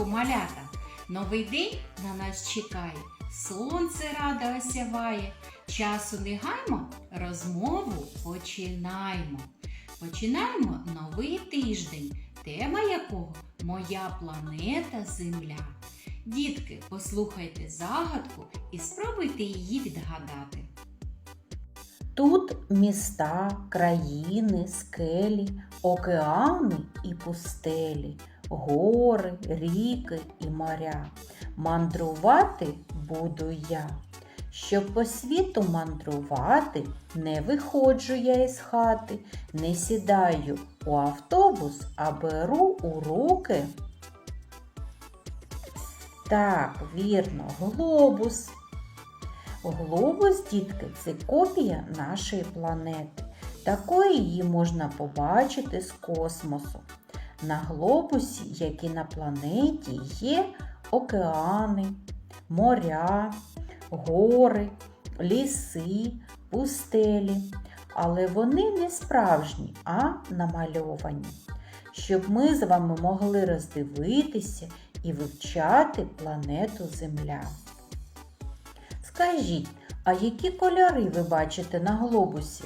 ранку, малята! Новий день на нас чекає, сонце радо осяває. Часу не гаймо, розмову починаємо. Починаємо новий тиждень, тема якого Моя планета Земля. Дітки, послухайте загадку і спробуйте її відгадати. Тут міста, країни, скелі, океани і пустелі, гори, ріки і моря. Мандрувати буду я. Щоб по світу мандрувати, не виходжу я із хати, не сідаю у автобус, а беру у руки. Так, вірно, глобус. Глобус, дітки, це копія нашої планети. Такою її можна побачити з космосу. На глобусі, як і на планеті, є океани, моря, гори, ліси, пустелі. Але вони не справжні, а намальовані. Щоб ми з вами могли роздивитися і вивчати планету Земля. Скажіть, а які кольори ви бачите на глобусі?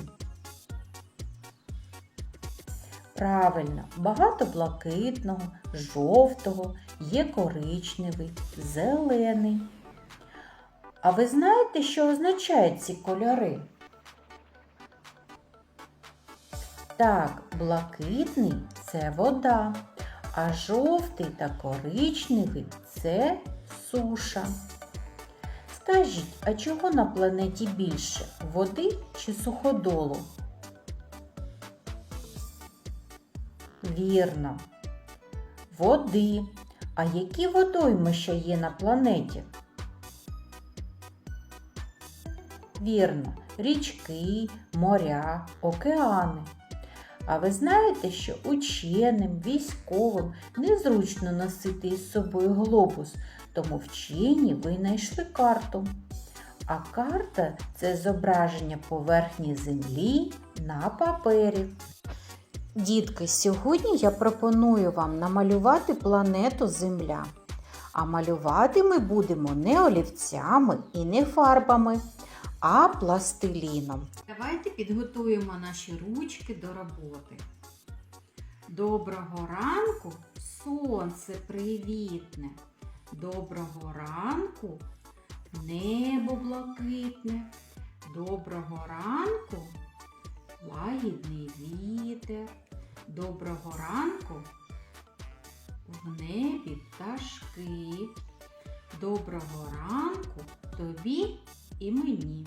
Правильно, багато блакитного, жовтого, є коричневий, зелений. А ви знаєте, що означають ці кольори? Так, блакитний це вода, а жовтий та коричневий це суша. Скажіть, а чого на планеті більше води чи суходолу? Вірно. Води. А які водойми ще є на планеті? Вірно, річки, моря, океани. А ви знаєте, що ученим, військовим незручно носити із собою глобус, тому вчені винайшли карту. А карта це зображення поверхні землі на папері. Дітки, сьогодні я пропоную вам намалювати планету Земля. А малювати ми будемо не олівцями і не фарбами, а пластиліном. Давайте підготуємо наші ручки до роботи. Доброго ранку, сонце привітне. Доброго ранку, небо блакитне. Доброго ранку, лагідний вітер. Доброго ранку, в небі пташки. Доброго ранку тобі і мені.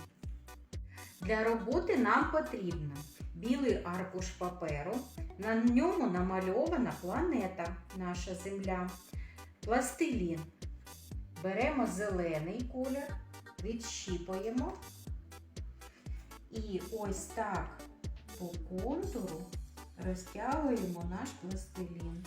Для роботи нам потрібно білий аркуш паперу, на ньому намальована планета, наша Земля, пластилін. Беремо зелений колір, відщіпуємо і ось так по контуру розтягуємо наш пластилін.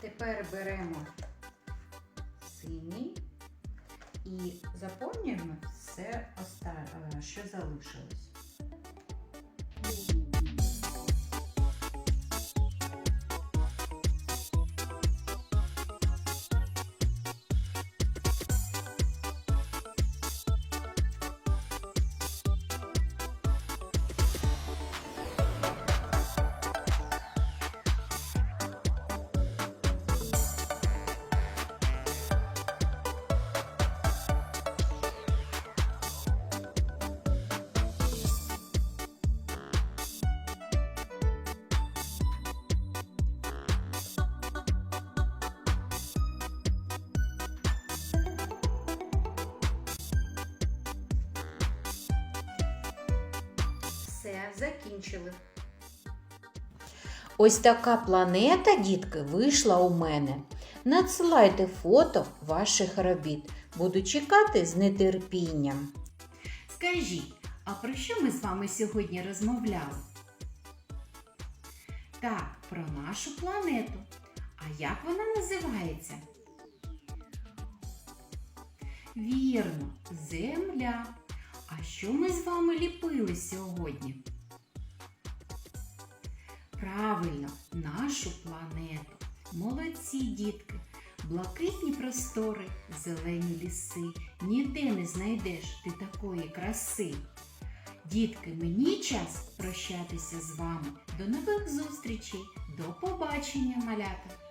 Тепер беремо синій і заповнюємо все, е, що залишилось. Все, закінчили. Ось така планета, дітки, вийшла у мене. Надсилайте фото ваших робіт. Буду чекати з нетерпінням. Скажіть, а про що ми з вами сьогодні розмовляли? Так, про нашу планету. А як вона називається? Вірно, Земля. А що ми з вами ліпили сьогодні? Правильно, нашу планету. Молодці, дітки. Блакитні простори, зелені ліси. Ніде не знайдеш ти такої краси. Дітки, мені час прощатися з вами. До нових зустрічей. До побачення, малята!